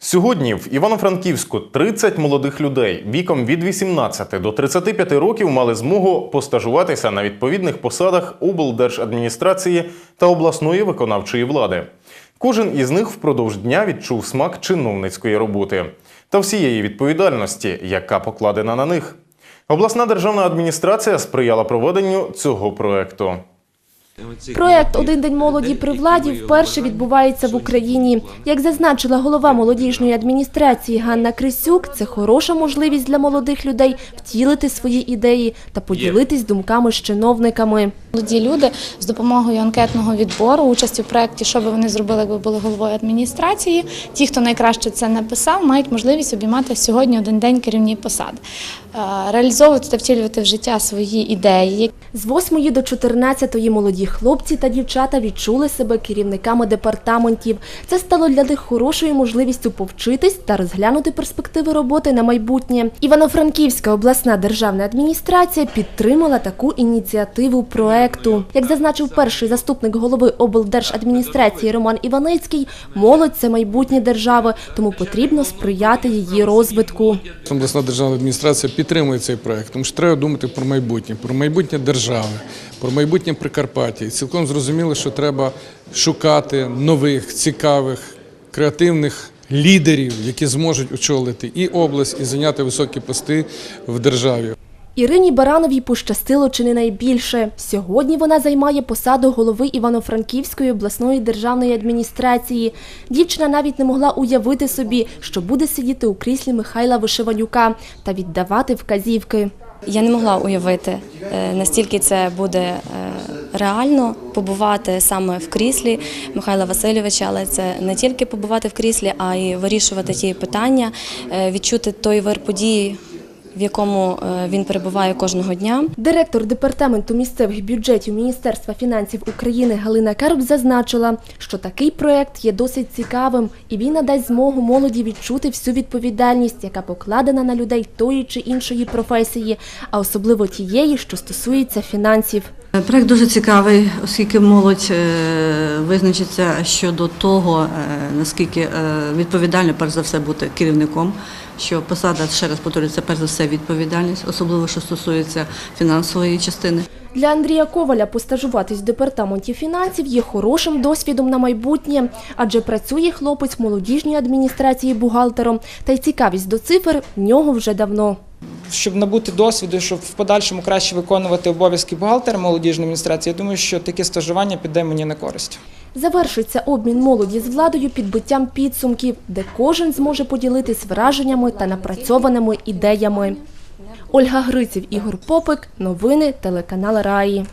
Сьогодні в Івано-Франківську 30 молодих людей віком від 18 до 35 років мали змогу постажуватися на відповідних посадах облдержадміністрації та обласної виконавчої влади. Кожен із них впродовж дня відчув смак чиновницької роботи та всієї відповідальності, яка покладена на них. Обласна державна адміністрація сприяла проведенню цього проекту. Проект Один день молоді при владі вперше відбувається в Україні. Як зазначила голова молодіжної адміністрації Ганна Крисюк, це хороша можливість для молодих людей втілити свої ідеї та поділитись думками з чиновниками. Молоді люди з допомогою анкетного відбору, участі в проєкті, що би вони зробили, якби були головою адміністрації. Ті, хто найкраще це написав, мають можливість обіймати сьогодні один день керівні посади, Е, реалізовувати та втілювати в життя свої ідеї. З 8 до 14 молоді хлопці та дівчата відчули себе керівниками департаментів. Це стало для них хорошою можливістю повчитись та розглянути перспективи роботи на майбутнє. Івано-Франківська обласна державна адміністрація підтримала таку ініціативу проекту. Як зазначив перший заступник голови облдержадміністрації Роман Іваницький, молодь це майбутнє держави, тому потрібно сприяти її розвитку. Обласна державна адміністрація підтримує цей проект, тому що треба думати про майбутнє, про майбутнє держави, про майбутнє Прикарпаття. І цілком зрозуміло, що треба шукати нових, цікавих, креативних лідерів, які зможуть очолити і область, і зайняти високі пости в державі. Ірині Барановій пощастило чи не найбільше. Сьогодні вона займає посаду голови Івано-Франківської обласної державної адміністрації. Дівчина навіть не могла уявити собі, що буде сидіти у кріслі Михайла Вишиванюка та віддавати вказівки. Я не могла уявити, е, настільки це буде е, реально побувати саме в кріслі Михайла Васильовича, але це не тільки побувати в кріслі, а й вирішувати ті питання, е, відчути той вир події, в якому е, він перебуває кожного дня. Директор департаменту місцевих бюджетів Міністерства фінансів України Галина Карп зазначила, що такий проект є досить цікавим, і він надасть змогу молоді відчути всю відповідальність, яка покладена на людей тої чи іншої професії, а особливо тієї, що стосується фінансів. Проект дуже цікавий, оскільки молодь е, визначиться щодо того, е, наскільки е, відповідально, перш за все, бути керівником. Що посада, ще раз повторюю, це перш за все відповідальність, особливо що стосується фінансової частини. Для Андрія Коваля постажуватись в департаменті фінансів є хорошим досвідом на майбутнє, адже працює хлопець в молодіжній адміністрації бухгалтером, та й цікавість до цифр в нього вже давно. Щоб набути досвіду, щоб в подальшому краще виконувати обов'язки бухгалтера молодіжної адміністрації, я думаю, що таке стажування піде мені на користь. Завершиться обмін молоді з владою підбиттям підсумків, де кожен зможе поділитись враженнями та напрацьованими ідеями. Ольга Гриців, Ігор Попик, новини телеканал Раї.